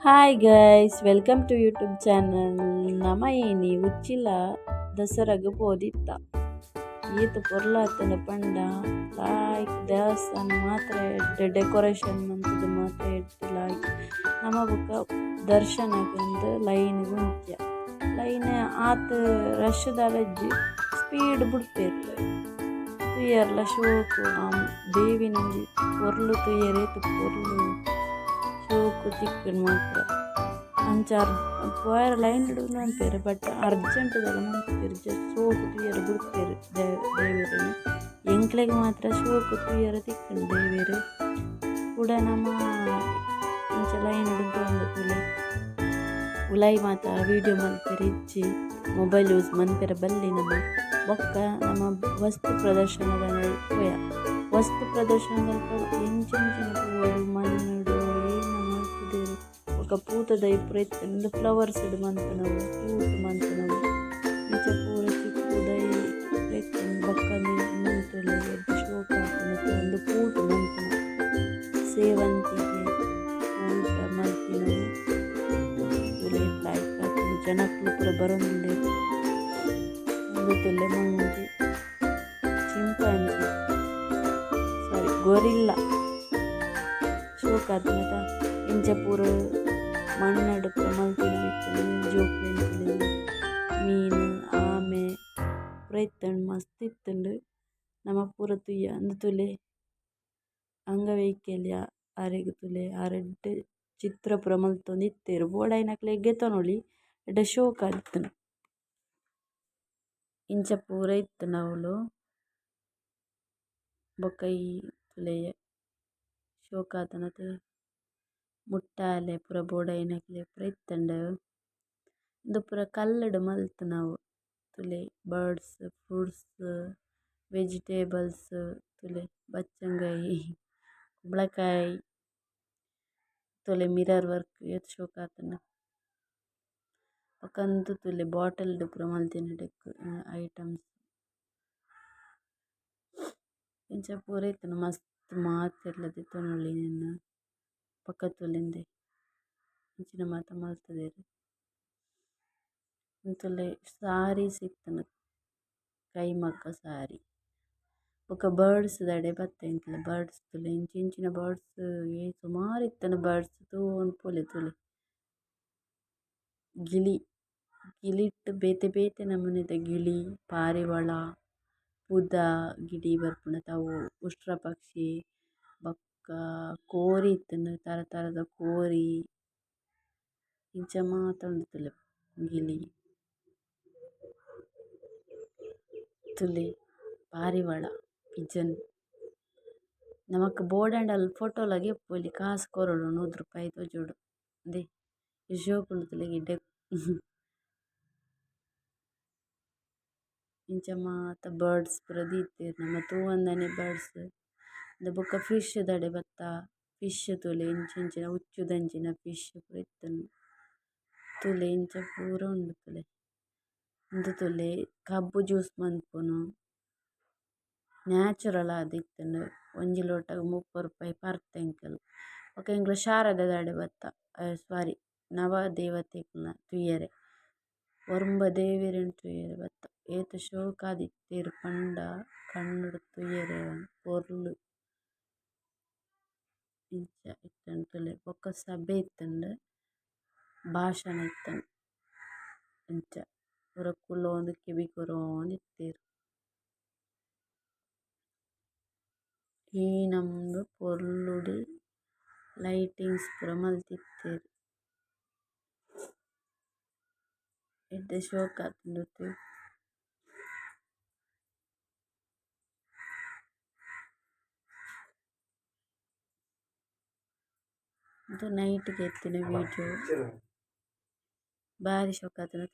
Hi guys welcome to YouTube channel ನಮ ಏನಿ ಉಚ್ಚಿಲ ದಸರಾಗ ಓದಿತ್ತ ಈತ ಪೊರ್ಲಾತದ ಪಂಡ ಲೈಕ್ ದೇವಸ್ಥಾನ ಮಾತ್ರ ಇಟ್ಟು ಡೆಕೋರೇಷನ್ ಅಂತದ ಮಾತ್ರ ಇಟ್ಟು ಲೈಕ್ ನಮ ಬುಕ್ಕ ದರ್ಶನಗಂದು ಲೈನ್ ಮುಖ್ಯ ಲೈನ್ ಆತ ರಶ್ದಾಲಜ್ಜಿ ಸ್ಪೀಡ್ ಬಿಡ್ತಿರ್ತದೆ ತುಯ್ಯರ್ಲ ಶೋಕು ದೇವಿನಂಜಿ ಪೊರ್ಲು ತುಯ್ಯರೇತು ಪೊರ್ಲು ಶೋಕು ತಿಕ್ಕುನು ಮಾತ್ರ ಅಂಚಾರ್ ಪೋಯರ ಲೈನ್ ಇಡುದು ಅಂಪೇರು ಬಟ್ ಅರ್ಜೆಂಟ್ ಮಲ್ಪೆರ್ ಜಸ್ಟ್ ಶೋಕು ತುಯ್ಯರೆ ಬುಡ್ಪೇರು ದೇವೆರನು ಎಂಕ್ಲೆಗ್ ಮಾತ್ರ ಶೋಕು ತುಯ್ಯರೆ ತಿಕ್ಕುಂಡು ದೇವೆರು. ಕೂಡ ನಮ್ಮ ಅಂಚ ಲೈನ್ ಹಿಡಿದು ಅಂದಕುಲೆ ಉಲೈ ಮಾತ ವೀಡಿಯೋ ಮಲ್ಪೆರ್ ಇಜ್ಜಿ ಮೊಬೈಲ್ ಯೂಸ್ ಮನ್ಪೇರ ಬಲ್ಲಿ ನಮ್ಮ ಬೊಕ್ಕ ನಮ್ಮ ವಸ್ತು ಪ್ರದರ್ಶನದ ಪೋಯ ವಸ್ತು ಪ್ರದರ್ಶನದ ಎಂಚೆಂಚಿನ ಪೂರು ಮಣ್ಣುಡು ದೇವ್ರಿ ಬೊಕ ಪೂತದ ಇಪ್ಪುರೆತ್ ಉಂದು ಫ್ಲವರ್ಸ್ ಡ್ ಮನ್ಪುನವು ಪೂತ ಮನ್ಪುನವು ಇಂಚ ಪೂರ ಚಿಕ್ಕು ದೈ ಲೆಕ್ಕನ್ ಬಕ್ಕನೆ ಮಂತುಲೆ ಎಡ್ಡೆ ಶೋಕ ಆಪುನತೆ ಉಂದು ಪೂತ ಮನ್ಪುನ ಸೇವಂತಿಗೆ ಪೂತ ಮಲ್ಪಿನವು ತುಲೆ ಫ್ಲೈಟ್ ಕಾಪುನು ಜನಕ್ಲು ಪೂರ ಬರೊಂದುಂಡೆ ಉಂದು ತುಲೆ ಮಂಜಿ చింపాంజీ సారీ గొరిల్లా షోక్ అర్థమవుతా ಇಂಚ ಪೂರ ಮಣ್ಣಡ್ಕ ಮಲ್ತಿನ ಇತ್ತುಂಡು ಜೋಕುಲೆನ್ ಮೀನು, ಆಮೆ ಪೂರ ಇತ್ತುಂಡು ಮಸ್ತ್ ಇತ್ತುಂಡು ನಮ ಪೂರ ತುಯ್ಯ. ಅಂದ್ ತೂಲೆ ಅಂಗವೈಕಲ್ಯ ಅರೆಗ್ ತುಲೆ ಆ ರಡ್ಡ್ ಚಿತ್ರ ಪೂರ ಮಲ್ತೊಂದು ಇತ್ತೆರ್ ಬೋಡಾಯಿನಕ್ಲೆ ತೋನೊಲಿ ಎಡ್ಡೆ ಶೋಕ್ ಆದಿತ್ತುಂಡು ಇಂಚ ಪೂರ ಇತ್ತ್ಂಡ ಅವ್ಲು ಬೊಕ ಈ ಆತುಂಡತೆ ಮುಟ್ಟಾಲೆ ಪೂರ ಬೋಡಾಯಿನಕ್ಲೆ ಪೂರ ಇತ್ತ್ಂಡು ಉಂದು ಪೂರ ಕಲ್ಲುಡು ಮಲ್ತುನವು ತುಲೆ ಬರ್ಡ್ಸ್, ಫ್ರೂಟ್ಸ್, ವೆಜಿಟೇಬಲ್ಸ್, ತುಲೆ ಬಚ್ಚಂಗಾಯಿ ಕುಂಬಳಕಾಯಿ, ತುಲೆ ಮಿರರ್ ವರ್ಕ್ ಏತ್ ಶೋಕಾತುಂಡು ಬೊಕ ತುಲೆ ಬಾಟಲ್ಡ್ ಪೂರ ಮಲ್ತಿನ ಡೆಕ್ ಐಟಮ್ಸ್. ಇಂಚ ಪೂರ ಇತ್ತ್ಂಡು ಮಸ್ತ್ ಮಾತೆರ್ಲ ದೆತೊನೊಲಿ ನೆನ ಪೊಕ ತುಲೆಂದೆ ಇಂಚಿನ ಮಾತ ಅಂತಲ್ಲಿ ಸಾರಿ ಸಿಕ್ತನ ಕೈ ಮಗ್ಗ ಸಾರಿ. ಬೊಕ ಬರ್ಡ್ಸ್ ದಡೆ ಬತ್ತೆ ಎಂಕ್ಲೆ ಬರ್ಡ್ಸ್ ತುಲೆ ಇಂಚ ಇಂಚಿನ ಬರ್ಡ್ಸ್ ಏ ಸುಮಾರ್ ಇತ್ತನ ಬರ್ಡ್ಸ್ ಪೊಲೆ ತುಲೆ. ಗಿಳಿ, ಗಿಳಿಟ್ ಬೇತೆ ಬೇತೆ ನಮೂನೆದ. ಗಿಳಿ, ಪಾರಿವಾಳ ಪುದ ಗಿಡಿ ಬರ್ಪುನ ತಾವು ಉಷ್ಟ್ರ ಪಕ್ಷಿ ಬೊಕ್ಕ ಕೋರಿ ಇತ್ತುಂಡು ತರ ತರದ ಕೋರಿ. ಇಂಚ ಮಾತ ಉಂಡು ತುಲೆ, ಗಿಳಿ. ತುಲೆ, ಪಾರಿವಾಳ, ಪಿಜನ್. ನಮಕ್ ಬೋಡಾಂಡಲ ಲಗೆ ಎಪ್ಪೊಲಿ ಕಾಸ್ ಕೊರೊಡು ನೂರು ರೂಪಾಯಿ ತೋಜೊಡು ದೆ ಶೋಕುಂಡು ತುಲೆ ಗಿಡ್ಡೆ ಇಂಚ ಮಾತ ಬರ್ಡ್ಸ್ ಪೂರ ದೀತೆರ್ ನಮ ತೂವಂದನೆ ಬರ್ಡ್ಸ್ ದ ಬೊಕ ಫಿಶ್ ದಾಡೆ ಬತ್ತ ಫಿಶ್ ತೂಲೆ ಇಂಚಿಂಚಿನ ಉಚ್ಚುದಂಚಿನ ಫಿಶ್ ಪೂರ ಇತ್ತುಂಡು ತೂಲೆ ಇಂಚ ಪೂರ ಉಂಡು ತೂಲೆ. ಉಂದು ತೂಲೆ, ಕಬ್ಬು ಜ್ಯೂಸ್ ಮನ್ಪುನು ನ್ಯಾಚುರಲ್ ಆದ್ ಇತ್ತುಂಡು, ಒಂಜಿ ಲೋಟಗ್ ಮುಪ್ಪು ರೂಪಾಯಿ ಪರ್ತೆ ಎಂಕಲ್ ಬೊಕ ಎಂಕ್ಲ ಶಾರದ ದಾಡೆ ಬತ್ತ ಸಾರಿ ನವ ದೇವತೆಗ್ಲ ತೂಯರೆ ಒರ್ಂಬ ದೇವೆರ್ನ ತೂಯೆರೆ ಬತ್ತ. ಏತ್ ಶೋಕಾದಿತ್ತೆರ್ ಪಂಡ, ಕಣ್ಣುಡು ತೂಯರೆ ಪೊರ್ಲು ಇಂಚ ಇತ್ತ್ಂಡು ತುಲೆ ಬೊಕ ಸಭೆ ಇತ್ತ್ಂಡು ಭಾಷಣ ಇತ್ತ್ಂಡು ಇಂಚ ಪೂರ ಕುಲೋಂದು ಕಿವಿ ಕೊರೋಂದು ಇತ್ತೆರ್ ಈ ನಮೂನೆ ಪೊರ್ಲುಡು ಲೈಟಿಂಗ್ಸ್ ಪೂರ ಮಲ್ತಿತ್ತೆರ್ ಎಡ್ಡೆ ಶೋಕ್ ಆತುಂಡು ಇದು ನೈಟ್ಗೆ ಎತ್ತಿನ ವೀಡಿಯೋ ಬಾರಿ ಶೋಕ್ ಆತುಂಡು